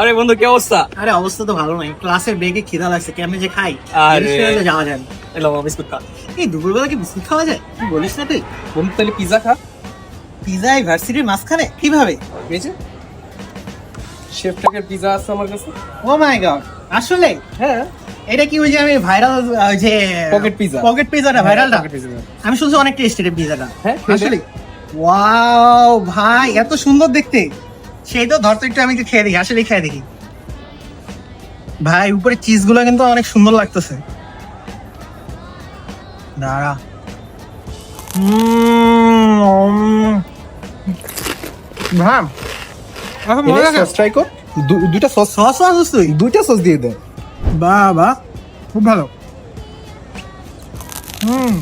আরে বন্ধু কি অবস্থা? আরে অবস্থা তো ভালো নয়। ক্লাসের ব্রেকে খিদা লাগছে কেমনে যে খাই? আরে। যাওয়া যায় না। এলো বিস্কুট খা। এই দুপুরবেলা কি বিস্কুট খাওয়া যায়? কি বলিস না তুই? বন্ধু তাহলে পিজা খা। পিজা ইউনিভার্সিটির মাঝখানে? কীভাবে? যে শেফ টাকের পিজা আছে আমার কাছে। ও মাই গড আসলে? হ্যাঁ। এটা কি ওই যে আমি ভাইরাল যে Pocket pizza. পকেট পিজাটা ভাইরালটা। আমি শুনছি অনেক টেস্টি রে পিজাটা হ্যাঁ, আসলে? ওয়াও ভাই এত সুন্দর দেখতে। সেই তো ধর তো একটু আমি একটু খেয়ে দেখি আসলে খেয়ে দেখি। ভাই উপরে চিজগুলো কিন্তু অনেক সুন্দর লাগতেছে। দাঁড়া। উম, ভাই এখন মজা ট্রাই কর। দুইটা সস সস সস তুই। দুইটা সস দিয়ে দে। বাহ বাহ খুব ভালো। হুম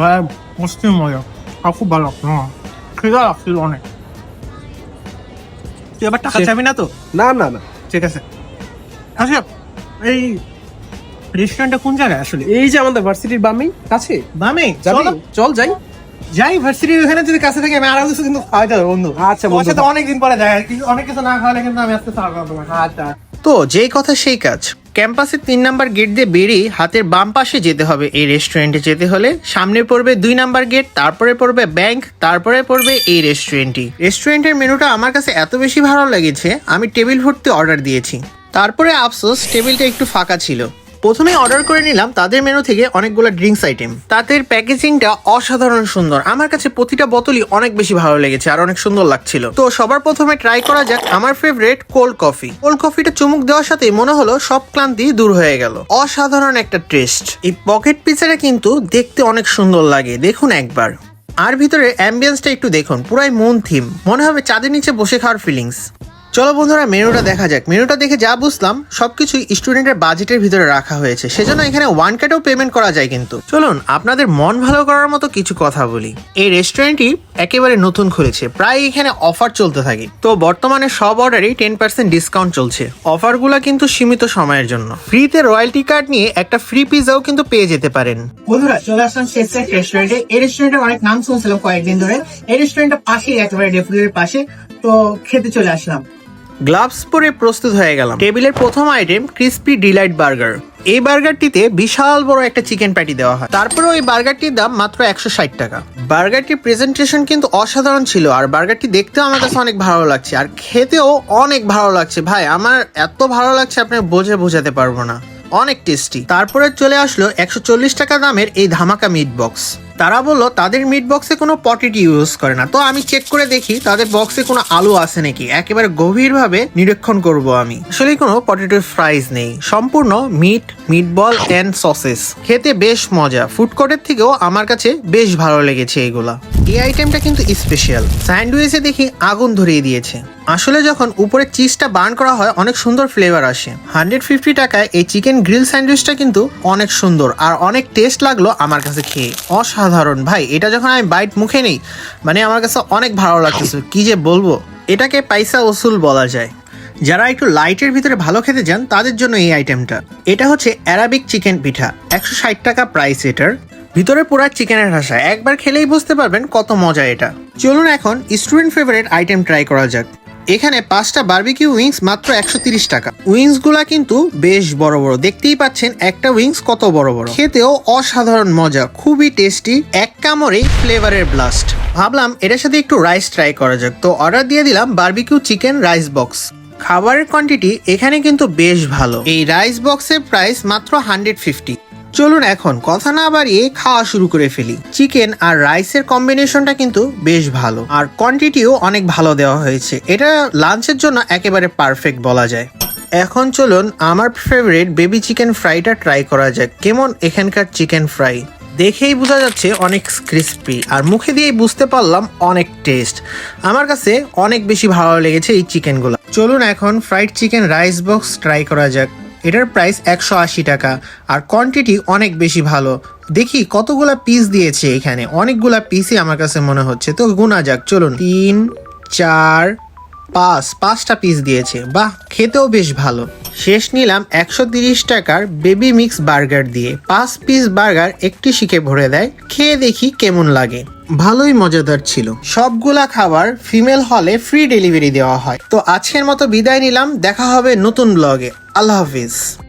ভাই মস্তি মজা। আর খুব ভালো হ্যাঁ। খিদা লাগছিল অনেক। তুই আবার টাকা চাবি না তো? না না না। ঠিক আছে। আচ্ছা এই রেস্টুরেন্টটা কোন জায়গায় আসলে? এই যে আমাদের ভার্সিটির বামেই কাছে। বামে? চলো। চল যাই। যাই ভার্সিটির ওখানে যদি কাছে থাকে আমি আরও কিছু কিন্তু খাওয়াই যাবে বন্ধু। আচ্ছা, বন্ধু। অনেকদিন পরে দেখা কিছু অনেক কিছু না খাওয়ালে কিন্তু আমি আজকে সার্ভ করব আচ্ছা। তো যেই কথা সেই কাজ। ক্যাম্পাসে তিন নাম্বার গেট দিয়ে বেরিয়ে হাতের বাম পাশে যেতে হবে। এই রেস্টুরেন্টে যেতে হলে সামনে পড়বে দুই নাম্বার গেট, তারপরে পড়বে ব্যাংক তারপরে পড়বে এই রেস্টুরেন্টটি রেস্টুরেন্টের মেনুটা আমার কাছে এত বেশি ভালো লেগেছে, আমি টেবিল ভর্তি অর্ডার দিয়েছি। তারপরে আফসোস টেবিলটা একটু ফাঁকা ছিল। প্রথমে অর্ডার করে নিলাম, তাদের মেনু থেকে অনেকগুলো ড্রিঙ্কস আইটেম তাদের প্যাকেজিংটা অসাধারণ সুন্দর। আমার কাছে প্রতিটা বোতলই অনেক বেশি ভালো লেগেছে আর অনেক সুন্দর লাগছিল। তো সবার প্রথমে ট্রাই করা যাক আমার ফেভারিট কোল্ড কফি কোল্ড কফিটা চুমুক দেওয়ার সাথে মনে হলো সব ক্লান্তি দূর হয়ে গেল। অসাধারণ একটা টেস্ট এই পকেট পিজাটা কিন্তু দেখতে অনেক সুন্দর লাগে। দেখুন একবার। আর ভিতরে অ্যাম্বিয়েন্সটা একটু দেখুন। পুরাই মন থিম মনে হবে চাঁদের নিচে বসে খাওয়ার ফিলিংস চলো বন্ধুরা, মেনুটা দেখা যাক। মেনুটা দেখে যা বুঝলাম সবকিছুই স্টুডেন্টের বাজেটের ভিতরে রাখা হয়েছে। সেজন্য এখানে ওয়ান কাটেও পেমেন্ট করা যায় কিন্তু। চলুন, আপনাদের মন ভালো করার মতো কিছু কথা বলি। এই রেস্টুরেন্টটি একেবারে নতুন খুলেছে, প্রায় এখানে অফার চলতে থাকে। তো বর্তমানে সব অর্ডারই টেন পার্সেন্ট ডিসকাউন্ট চলছে। অফারগুলো কিন্তু সীমিত সময়ের জন্য। ফ্রিতে রয়্যালটি কার্ড নিয়ে একটা ফ্রি পিজাও কিন্তু পেয়ে যেতে পারেন। বন্ধুরা, চলে আসলাম শেষ রেস্টুরেন্টে এই রেস্টুরেন্টের অনেক নাম শুনছিলাম কয়েকদিন ধরে। এই রেস্টুরেন্টের পাশেই, একেবারে ডেফুলের পাশে। তো খেতে চলে আসলাম। গ্লাভস পরে প্রস্তুত হয়ে গেলাম। টেবিলের প্রথম আইটেম ক্রিস্পি ডিলাইট বার্গার এই বার্গারটিতে বিশাল বড় একটা চিকেন প্যাটি দেওয়া হয়। তারপরে ওই বার্গারটির দাম মাত্র একশো ষাট টাকা। বার্গারটির প্রেজেন্টেশন কিন্তু অসাধারণ ছিল আর বার্গারটি দেখতেও আমার কাছে অনেক ভালো লাগছে। আর খেতেও অনেক ভালো লাগছে। ভাই, আমার এত ভালো লাগছে আপনি বোঝে বোঝাতে পারব না। অনেক টেস্টি তারপরে চলে আসলো একশো চল্লিশ টাকা দামের এই ধামাকা মিট বক্স তারা বলল, তাদের মিট বক্সে কোনো পটেটি ইউজ করে না। তো আমি চেক করে দেখি, তাদের বক্সে কোনো আলু আছে নাকি? একেবারে গভীরভাবে নিরীক্ষণ করব আমি। আসলে কোনো পটেটো ফ্রাইজ নেই। সম্পূর্ণ meat meat ball and sausages খেতে বেশ মজা। ফুড কোর্টের থেকেও আমার কাছে বেশ ভালো লেগেছে এগুলা। এই আইটেমটা কিন্তু স্পেশাল স্যান্ডউইচে দেখি আগুন ধরিয়ে দিয়েছে। আসলে যখন উপরে চিজটা বার্ন করা হয়, অনেক সুন্দর ফ্লেভার আসে। হান্ড্রেড ফিফটি টাকায় এই চিকেন গ্রিল স্যান্ডউইচটা কিন্তু অনেক সুন্দর। আর অনেক টেস্ট লাগল আমার কাছে খেয়ে। অসাধারণ। ভাই, এটা যখন আমি বাইট মুখে নেই মানে আমার কাছে অনেক ভালো লাগতেছে। কি যে বলব? এটাকে পয়সা ওসুল বলা যায়। যারা একটু লাইটের ভিতরে ভালো খেতে চান, তাদের জন্য এই আইটেমটা এটা হচ্ছে অ্যারাবিক চিকেন পিঠা, একশো ষাট টাকা প্রাইস এটার। ভিতরে পুরা চিকেনের হাসা। একবার খেলেই বুঝতে পারবেন কত মজা এটা। চলুন এখন স্টুডেন্ট ফেভারিট আইটেম ট্রাই করা যাক। এখানে পাঁচটা বার্বিকিউ উইংস মাত্র একশো তিরিশ টাকা। উইংসগুলা কিন্তু বেশ বড় বড়। দেখতেই পাচ্ছেন একটা উইংস কত বড় বড়। খেতেও অসাধারণ মজা, খুবই টেস্টি এক কামড়েই ফ্লেভারের ব্লাস্ট ভাবলাম এটার সাথে একটু রাইস ট্রাই করা যাক। তো অর্ডার দিয়ে দিলাম বার্বিকিউ চিকেন রাইস বক্স খাবারের কোয়ান্টিটি এখানে কিন্তু বেশ ভালো। এই রাইস বক্সের প্রাইস মাত্র হান্ড্রেড ফিফটি চলুন এখন কথা না বাড়িয়ে খাওয়া শুরু করে ফেলি। চিকেন আর রাইসের কম্বিনেশনটা কিন্তু বেশ ভালো। আর কোয়ান্টিটিও অনেক ভালো দেওয়া হয়েছে। এটা লাঞ্চের জন্য একেবারে পারফেক্ট বলা যায়। এখন চলুন আমার ফেভারিট বেবি চিকেন ফ্রাইটা ট্রাই করা যাক। কেমন এখানকার চিকেন ফ্রাই দেখেই বোঝা যাচ্ছে অনেক ক্রিস্পি আর মুখে দিয়েই বুঝতে পারলাম অনেক টেস্ট আমার কাছে অনেক বেশি ভালো লেগেছে এই চিকেনগুলো চলুন এখন fried chicken rice box try করা যাক। এটার প্রাইস একশো আশি টাকা। আর কোয়ান্টিটি অনেক বেশি ভালো। দেখি কতগুলা পিস দিয়েছে এখানে। অনেকগুলা পিসই আমার কাছে মনে হচ্ছে। তো গুনা যাক, চলুন। তিন, চার, পাঁচ, পাঁচটা পিস দিয়েছে। বাহ, খেতেও বেশ ভালো। শেষ নিলাম একশো তিরিশ টাকার বেবি মিক্স বার্গার দিয়ে। পাঁচ পিস বার্গার একটি শিখে ভরে দেয়। খেয়ে দেখি কেমন লাগে। ভালোই মজাদার ছিল। সবগুলা খাবার ফিমেল হলে ফ্রি ডেলিভারি দেওয়া হয়। তো আজকের মতো বিদায় নিলাম, দেখা হবে নতুন ব্লগে আল্লাহ হাফিজ।